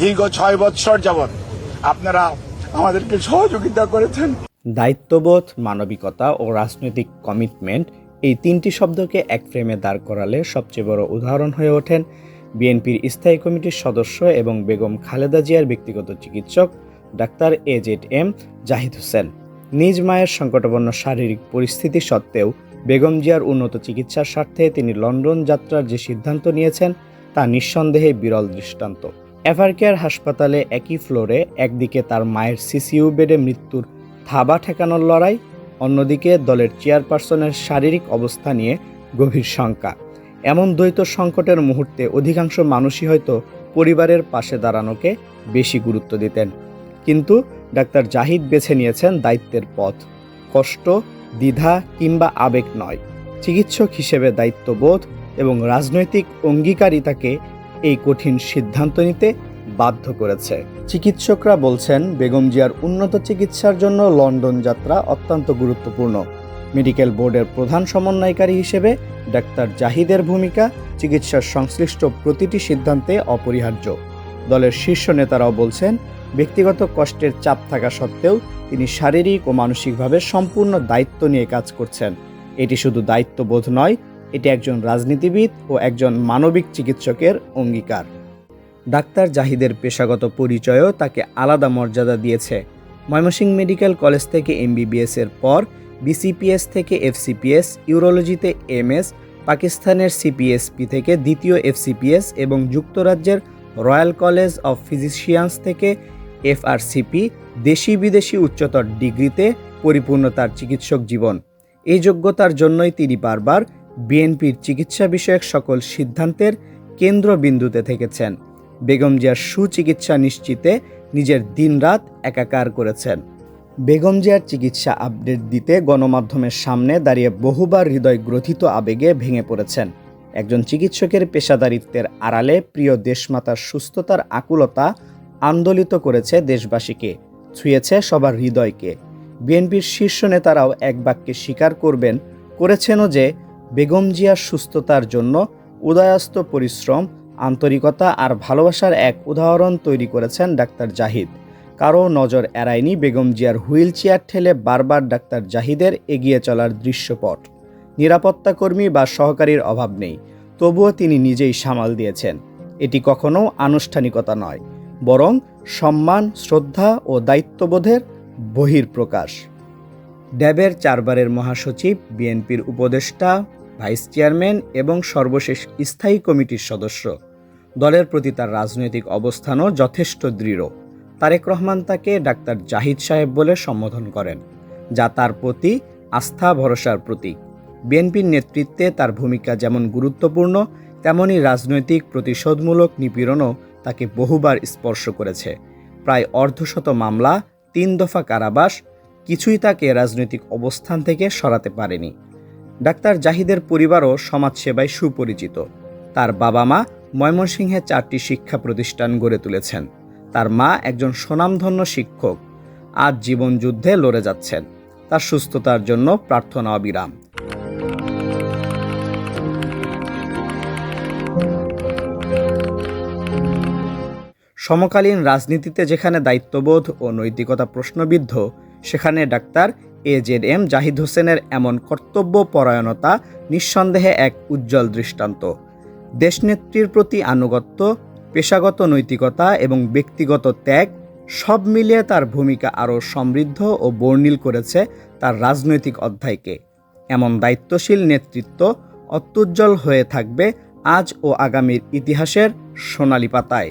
দীর্ঘ ছয় বৎসর যাবৎ আপনারা আমাদেরকে সহযোগিতা করেছেন। দায়িত্ববোধ, মানবিকতা ও রাজনৈতিক কমিটমেন্ট এই তিনটি শব্দকে এক ফ্রেমে দাঁড় করালে সবচেয়ে বড় উদাহরণ হয়ে ওঠেন বিএনপির স্থায়ী কমিটির সদস্য এবং বেগম খালেদা জিয়ার ব্যক্তিগত চিকিৎসক doctor A Z M Zahid Hossain. নিজ মায়ের সংকটাপন্ন শারীরিক পরিস্থিতি সত্ত্বেও বেগম জিয়ার উন্নত চিকিৎসার স্বার্থে তিনি লন্ডন যাত্রার যে সিদ্ধান্ত নিয়েছেন তা নিঃসন্দেহে বিরল দৃষ্টান্ত। এভারকেয়ার হাসপাতালে একই ফ্লোরে একদিকে তার মায়ের সিসিইউ বেডে মৃত্যুর থাবা ঠেকানোর লড়াই, অন্যদিকে দলের চেয়ারপারসনের শারীরিক অবস্থা নিয়ে গভীর শঙ্কা। এমন দ্বৈত সংকটের মুহূর্তে অধিকাংশ মানুষই হয়তো পরিবারের পাশে দাঁড়ানোকে বেশি গুরুত্ব দিতেন। কিন্তু ডাক্তার জাহিদ বেছে নিয়েছেন দায়িত্বের পথ। কষ্ট, দ্বিধা কিংবা আবেগ নয়। চিকিৎসক হিসেবে দায়িত্ববোধ এবং রাজনৈতিক অঙ্গীকারিতাকে এই কঠিন সিদ্ধান্ত নিতে বাধ্য করেছে। চিকিৎসকরা বলছেন, বেগম জিয়ার উন্নত চিকিৎসার জন্য লন্ডন যাত্রা অত্যন্ত গুরুত্বপূর্ণ। মেডিকেল বোর্ডের প্রধান সমন্বয়কারী হিসেবে ডাক্তার জাহিদের ভূমিকা, চিকিৎসার সংশ্লিষ্ট প্রতিটি সিদ্ধান্তে অপরিহার্য। দলের শীর্ষ নেতারাও বলছেন, ব্যক্তিগত কষ্টের চাপ থাকা সত্ত্বেও তিনি শারীরিক ও মানসিকভাবে সম্পূর্ণ দায়িত্ব নিয়ে কাজ করছেন। এটি শুধু দায়িত্ববোধ নয় এটি একজন রাজনীতিবিদ ও একজন মানবিক চিকিৎসকের অঙ্গীকার। ডাক্তার জাহিদের পেশাগত পরিচয়ও তাকে আলাদা মর্যাদা দিয়েছে। ময়মনসিংহ মেডিকেল কলেজ থেকে এমবিবিএস এর পর বিসিপিএস থেকে এফসিপিএস, ইউরোলজিতে এমএস, পাকিস্তানের সিপিএসপি থেকে দ্বিতীয় এফসিপিএস এবং যুক্তরাজ্যের রয়্যাল কলেজ অফ ফিজিশিয়ান্স থেকে এফআরসিপি দেশি বিদেশি উচ্চতর ডিগ্রিতে পরিপূর্ণ তার চিকিৎসক জীবন। এই যোগ্যতার জন্যই তিনি বারবার বিএনপির চিকিৎসা বিষয়ক সকল সিদ্ধান্তের কেন্দ্রবিন্দুতে থেকেছেন। বেগম জিয়ার সুচিকিৎসা নিশ্চিতে নিজের দিনরাত একাকার করেছেন। বেগম জিয়ার চিকিৎসা আপডেট দিতে গণমাধ্যমের সামনে দাঁড়িয়ে বহুবার হৃদয় গ্রথিত আবেগে ভেঙে পড়েছেন। একজন চিকিৎসকের পেশাদারিত্বের আড়ালে প্রিয় দেশমাতার সুস্থতার আকুলতা আন্দোলিত করেছে দেশবাসীকে, ছুঁয়েছে সবার হৃদয়কে। বিএনপির শীর্ষ নেতারাও এক বাক্যে স্বীকার করবেন, করেছেনও যে বেগম জিয়ার সুস্থতার জন্য উদয়াস্ত পরিশ্রম, আন্তরিকতা আর ভালোবাসার এক উদাহরণ তৈরি করেছেন ডাক্তার জাহিদ। কারও নজর এড়ায়নি বেগম জিয়ার হুইল চেয়ার ঠেলে বারবার ডাক্তার জাহিদের এগিয়ে চলার দৃশ্যপট। নিরাপত্তাকর্মী বা সহকারীর অভাব নেই, তবুও তিনি নিজেই সামাল দিয়েছেন। এটি কখনো আনুষ্ঠানিকতা নয়, বরং সম্মান, শ্রদ্ধা ও দায়িত্ববোধের বহির্প্রকাশ ড্যাবের চারবারের মহাসচিব, বিএনপির উপদেষ্টা, ভাইস চেয়ারম্যান এবং সর্বশেষ স্থায়ী কমিটির সদস্য। দলের প্রতি তার রাজনৈতিক অবস্থানও যথেষ্ট দৃঢ়। তারেক রহমান তাকে ডাক্তার জাহিদ সাহেব বলে সম্বোধন করেন, যা তার প্রতি আস্থা, ভরসার প্রতীক। বিএনপির নেতৃত্বে তার ভূমিকা যেমন গুরুত্বপূর্ণ, তেমনি রাজনৈতিক প্রতিশোধমূলক নিপীড়নও তাকে বহুবার স্পর্শ করেছে। প্রায় অর্ধশত মামলা, তিন দফা কারাবাস কিছুই তাকে রাজনৈতিক অবস্থান থেকে সরাতে পারেনি। ডাক্তার জাহিদের পরিবারও সমাজসেবায় সুপরিচিত। তার বাবা মা ময়মনসিংহে চারটি শিক্ষা প্রতিষ্ঠান গড়ে তুলেছেন। তার মা একজন স্বনামধন্য শিক্ষক। আজ জীবন যুদ্ধে লড়ে যাচ্ছেন। তার সুস্থতার জন্য প্রার্থনা অবিরাম। সমকালীন রাজনীতিতে যেখানে দায়িত্ববোধ ও নৈতিকতা প্রশ্নবিদ্ধ সেখানে doctor A Z M Zahid হোসেনের এমন কর্তব্য পরায়ণতা নিঃসন্দেহে এক উজ্জ্বল দৃষ্টান্ত। দেশনেত্রীর প্রতি আনুগত্য, পেশাগত নৈতিকতা এবং ব্যক্তিগত ত্যাগ সব মিলিয়ে তার ভূমিকা আরও সমৃদ্ধ ও বর্ণিল করেছে তার রাজনৈতিক অধ্যায়কে। এমন দায়িত্বশীল নেতৃত্ব অত্যুজ্জ্বল হয়ে থাকবে আজ ও আগামীর ইতিহাসের সোনালি পাতায়।